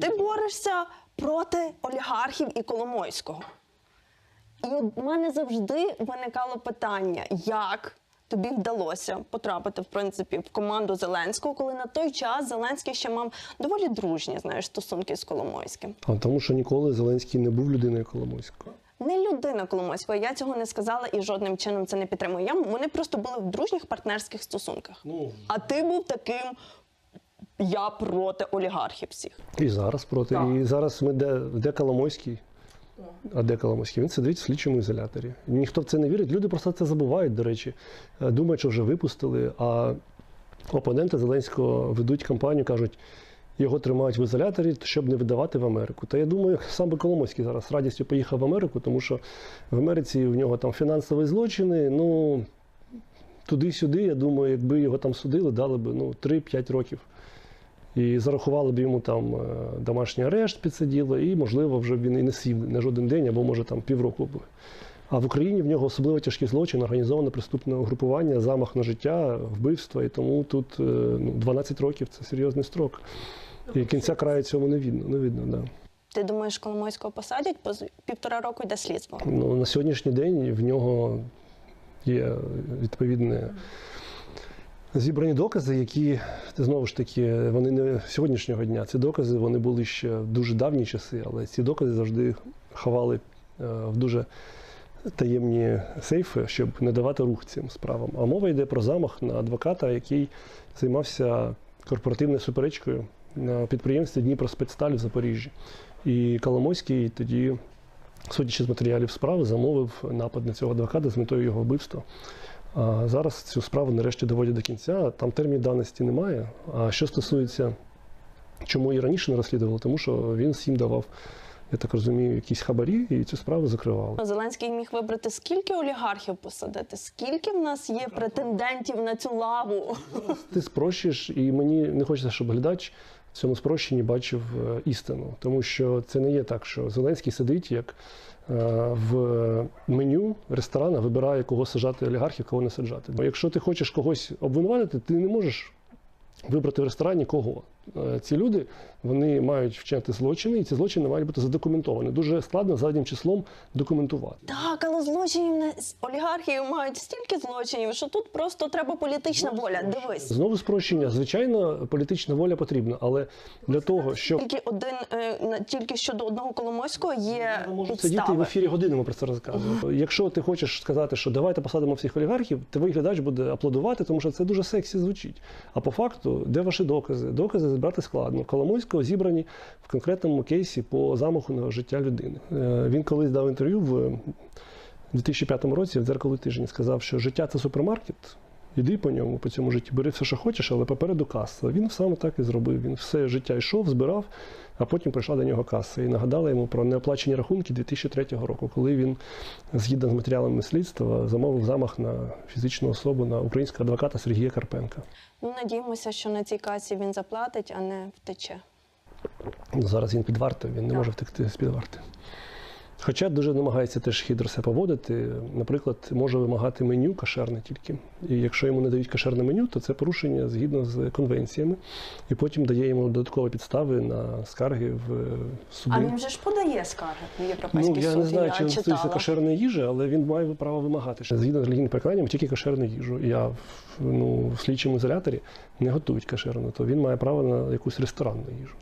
Ти борешся проти олігархів і Коломойського. І в мене завжди виникало питання, як тобі вдалося потрапити, в принципі, в команду Зеленського, коли на той час Зеленський ще мав доволі дружні знаєш, стосунки з Коломойським. А тому, що ніколи Зеленський не був людиною Коломойського. Не людина Коломойського, я цього не сказала і жодним чином це не підтримую. Я, вони просто були в дружніх партнерських стосунках. Ну. А ти був таким. Я проти олігархів всіх. І зараз проти. Так. І зараз ми де, де Коломойський. А де Коломойський? Він сидить в слідчому ізоляторі. Ніхто в це не вірить. Люди просто це забувають, до речі. Е, Думають, що вже випустили. А опоненти Зеленського ведуть кампанію, кажуть, його тримають в ізоляторі, щоб не видавати в Америку. Та я думаю, сам би Коломойський зараз з радістю поїхав в Америку, тому що в Америці в нього там фінансові злочини. Ну туди-сюди, я думаю, якби його там судили, дали б ну, 3-5 років. І зарахували б йому там е, домашній арешт під це діло, і, можливо, вже він і не сів на жоден день, або може там півроку був. А в Україні в нього особливо тяжкий злочин, організоване преступне угрупування, замах на життя, вбивство. І тому тут е, ну, 12 років це серйозний строк. І кінця краю цьому не видно. Не видно да. Ти думаєш, Коломойського посадять? Поз- Півтора року йде слідство. Ну, на сьогоднішній день в нього є відповідне зібрані докази, які знову ж таки вони не сьогоднішнього дня. Ці докази вони були ще в дуже давні часи, але ці докази завжди ховали е, в дуже таємні сейфи, щоб не давати рух цим справам. А мова йде про замах на адвоката, який займався корпоративною суперечкою на підприємстві Дніпроспецсталь в Запоріжжі. І Коломойський тоді судячи з матеріалів справи, замовив напад на цього адвоката з метою його вбивства. А зараз цю справу нарешті доводять до кінця. Там термін давності немає. А що стосується, чому і раніше не розслідували, тому що він всім давав, я так розумію, якісь хабарі, і цю справу закривали. Зеленський міг вибрати скільки олігархів посадити, скільки в нас є претендентів на цю лаву. Ти спрощуєш, і мені не хочеться, щоб глядач цьому спрощенні бачив е, істину, тому що це не є так, що Зеленський сидить як е, в меню ресторана, вибирає, кого саджати олігархів, кого не саджати. Бо якщо ти хочеш когось обвинуватити, ти не можеш вибрати в ресторані кого. Е, Ці люди вони мають вчиняти злочини, і ці злочини мають бути задокументовані. Дуже складно заднім числом документувати. Так, але злочинів не олігархів мають стільки злочинів, що тут просто треба політична воля. Дивись. Знову спрощення. Звичайно, політична воля потрібна, але для того, щоб Тільки один е, тільки щодо одного Коломойського є Можуть сидіти в ефірі годинами про це розказувати. Якщо ти хочеш сказати, що давайте посадимо всіх олігархів, твій глядач буде аплодувати, тому що це дуже сексі звучить. А по факту, де ваші докази? Докази збирати складно. Коломойського зібрані в конкретному кейсі по замаху на життя людини. Е, Він колись дав інтерв'ю в 2005 році в дзеркало тижні. Сказав, що життя це супермаркет. Іди по ньому, по цьому житті, бери все, що хочеш, але попереду каса. Він саме так і зробив. Він все життя йшов, збирав, а потім прийшла до нього каса. І нагадала йому про неоплачені рахунки 2003 року, коли він, згідно з матеріалами слідства, замовив замах на фізичну особу на українського адвоката Сергія Карпенка. Ну надіємося, що на цій касі він заплатить, а не втече. Зараз він під вартою, він не може втекти з під варти. Хоча дуже намагається теж хитро себе поводити. Наприклад, може вимагати меню кашерне тільки. І якщо йому не дають кашерне меню, то це порушення згідно з конвенціями. І потім дає йому додаткові підстави на скарги в е, суди. А він же ж подає скарги в європейський Ну, я суд. не знаю, чи він стосується кашерної їжі, але він має право вимагати. що Згідно з релігійним переконанням, тільки кашерну їжу. Я ну, в слідчому ізоляторі не готують кашерну, то він має право на якусь ресторанну їжу.